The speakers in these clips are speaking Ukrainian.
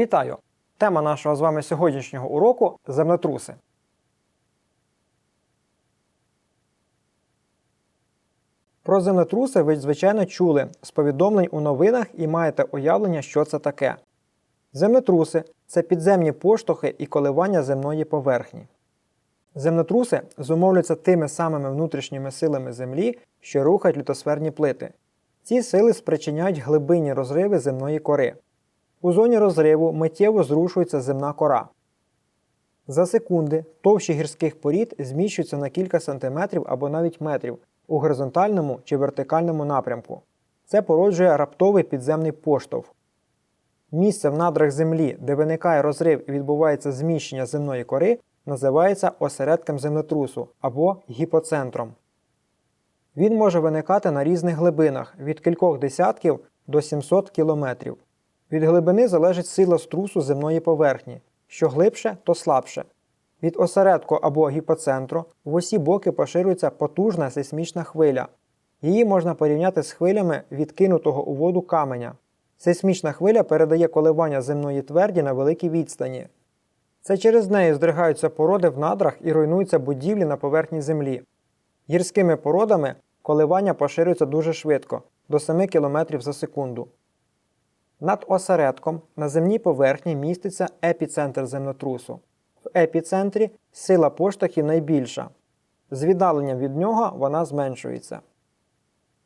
Вітаю! Тема нашого з вами сьогоднішнього уроку землетруси. Про землетруси ви, звичайно, чули з повідомлень у новинах і маєте уявлення, що це таке. Землетруси це підземні поштовхи і коливання земної поверхні. Землетруси зумовлюються тими самими внутрішніми силами Землі, що рухають літосферні плити. Ці сили спричиняють глибинні розриви земної кори. У зоні розриву миттєво зрушується земна кора. За секунди товщі гірських порід зміщуються на кілька сантиметрів або навіть метрів у горизонтальному чи вертикальному напрямку. Це породжує раптовий підземний поштовх. Місце в надрах землі, де виникає розрив і відбувається зміщення земної кори, називається осередком землетрусу або гіпоцентром. Він може виникати на різних глибинах від кількох десятків до 700 кілометрів. Від глибини залежить сила струсу земної поверхні. Що глибше, то слабше. Від осередку або гіпоцентру в усі боки поширюється потужна сейсмічна хвиля. Її можна порівняти з хвилями відкинутого у воду каменя. Сейсмічна хвиля передає коливання земної тверді на великій відстані. Це через неї здригаються породи в надрах і руйнуються будівлі на поверхні землі. Гірськими породами коливання поширюються дуже швидко до 7 км за секунду. Над осередком на земній поверхні міститься епіцентр землетрусу. В епіцентрі сила поштовхів найбільша. З віддаленням від нього вона зменшується.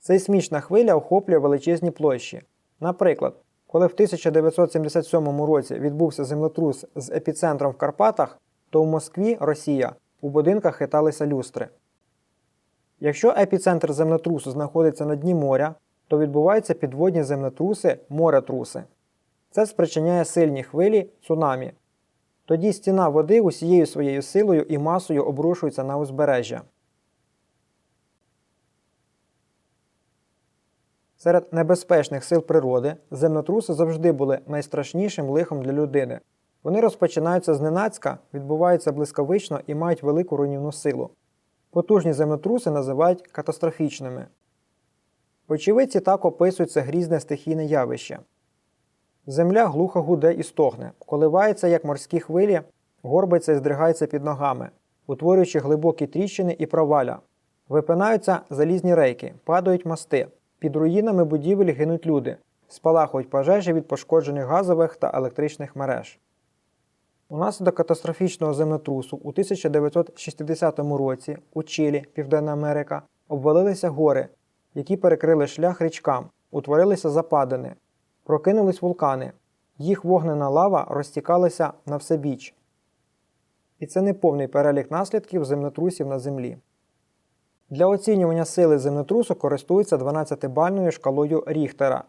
Сейсмічна хвиля охоплює величезні площі. Наприклад, коли в 1977 році відбувся землетрус з епіцентром в Карпатах, то в Москві, Росія, у будинках хиталися люстри. Якщо епіцентр землетрусу знаходиться на дні моря, то відбуваються підводні землетруси моретруси. Це спричиняє сильні хвилі цунамі. Тоді стіна води усією своєю силою і масою обрушується на узбережжя. Серед небезпечних сил природи землетруси завжди були найстрашнішим лихом для людини. Вони розпочинаються зненацька, відбуваються блискавично і мають велику руйнівну силу. Потужні землетруси називають катастрофічними. Очевидці так описують це грізне стихійне явище. Земля глухо гуде і стогне, коливається, як морські хвилі, горбиться і здригається під ногами, утворюючи глибокі тріщини і проваля. Випинаються залізні рейки, падають мости, під руїнами будівель гинуть люди, спалахують пожежі від пошкоджених газових та електричних мереж. Унаслідок катастрофічного землетрусу у 1960 році у Чилі, Південна Америка, обвалилися гори, які перекрили шлях річкам, утворилися западини, прокинулись вулкани, їх вогнена лава розтікалася на всебіч. І це не повний перелік наслідків землетрусів на Землі. Для оцінювання сили землетрусу користуються 12-бальною шкалою Ріхтера.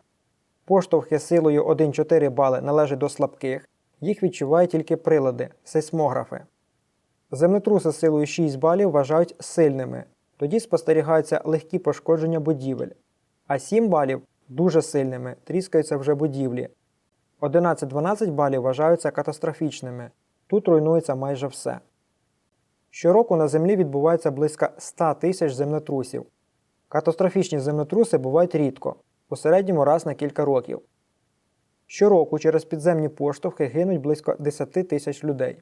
Поштовхи силою 1,4 бали належать до слабких, їх відчувають тільки прилади сейсмографи. Землетруси силою 6 балів вважають сильними, тоді спостерігаються легкі пошкодження будівель, а 7 балів дуже сильними, тріскаються вже будівлі. 11-12 балів вважаються катастрофічними, тут руйнується майже все. Щороку на Землі відбувається близько 100 тисяч землетрусів. Катастрофічні землетруси бувають рідко, у середньому раз на кілька років. Щороку через підземні поштовхи гинуть близько 10 тисяч людей.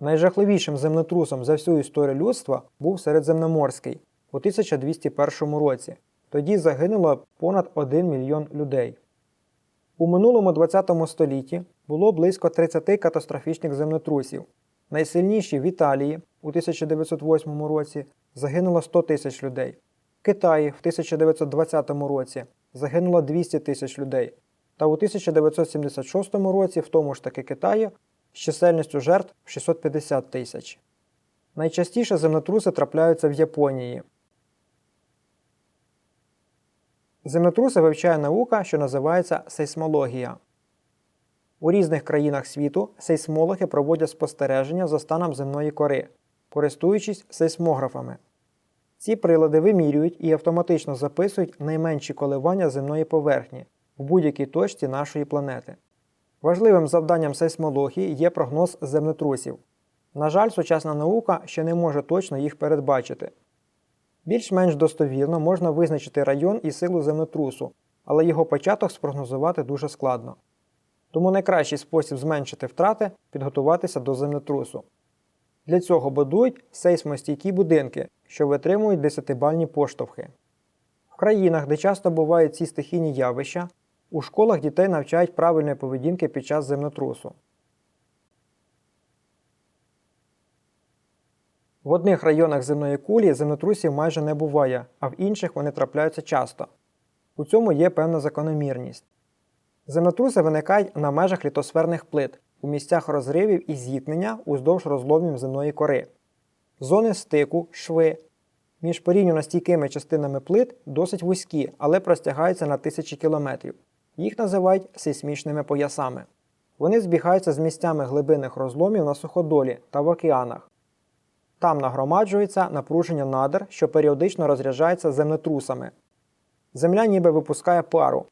Найжахливішим землетрусом за всю історію людства був середземноморський у 1201 році. Тоді загинуло понад 1 мільйон людей. У минулому 20 столітті було близько 30 катастрофічних землетрусів. Найсильніші в Італії у 1908 році загинуло 100 тисяч людей. В Китаї в 1920 році загинуло 200 тисяч людей. Та у 1976 році в тому ж таки Китаї з чисельністю жертв 650 тисяч. Найчастіше землетруси трапляються в Японії. Землетруси вивчає наука, що називається сейсмологія. У різних країнах світу сейсмологи проводять спостереження за станом земної кори, користуючись сейсмографами. Ці прилади вимірюють і автоматично записують найменші коливання земної поверхні в будь-якій точці нашої планети. Важливим завданням сейсмології є прогноз землетрусів. На жаль, сучасна наука ще не може точно їх передбачити. Більш-менш достовірно можна визначити район і силу землетрусу, але його початок спрогнозувати дуже складно. Тому найкращий спосіб зменшити втрати підготуватися до землетрусу. Для цього будують сейсмостійкі будинки, що витримують 10-бальні поштовхи. В країнах, де часто бувають ці стихійні явища, у школах дітей навчають правильної поведінки під час землетрусу. В одних районах земної кулі землетрусів майже не буває, а в інших вони трапляються часто. У цьому є певна закономірність. Землетруси виникають на межах літосферних плит у місцях розривів і зіткнення уздовж розломів земної кори. Зони стику, шви між порівняно стійкими частинами плит досить вузькі, але простягаються на тисячі кілометрів. Їх називають сейсмічними поясами. Вони збігаються з місцями глибинних розломів на суходолі та в океанах. Там нагромаджується напруження надр, що періодично розряджається землетрусами. Земля ніби випускає пару.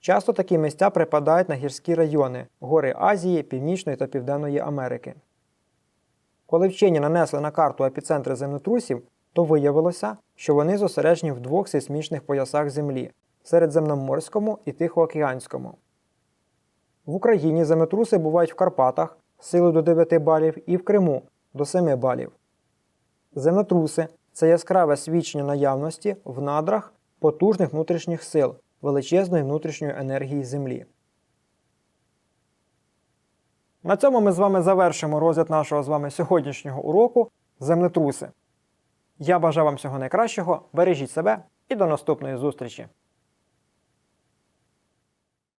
Часто такі місця припадають на гірські райони гори Азії, Північної та Південної Америки. Коли вчені нанесли на карту епіцентри землетрусів, то виявилося, що вони зосереджені в двох сейсмічних поясах Землі Середземноморському і Тихоокеанському. В Україні землетруси бувають в Карпатах силою до 9 балів і в Криму до 7 балів. Землетруси це яскраве свідчення наявності в надрах потужних внутрішніх сил, величезної внутрішньої енергії Землі. На цьому ми з вами завершимо розгляд нашого з вами сьогоднішнього уроку землетруси. Я бажаю вам всього найкращого, бережіть себе і до наступної зустрічі!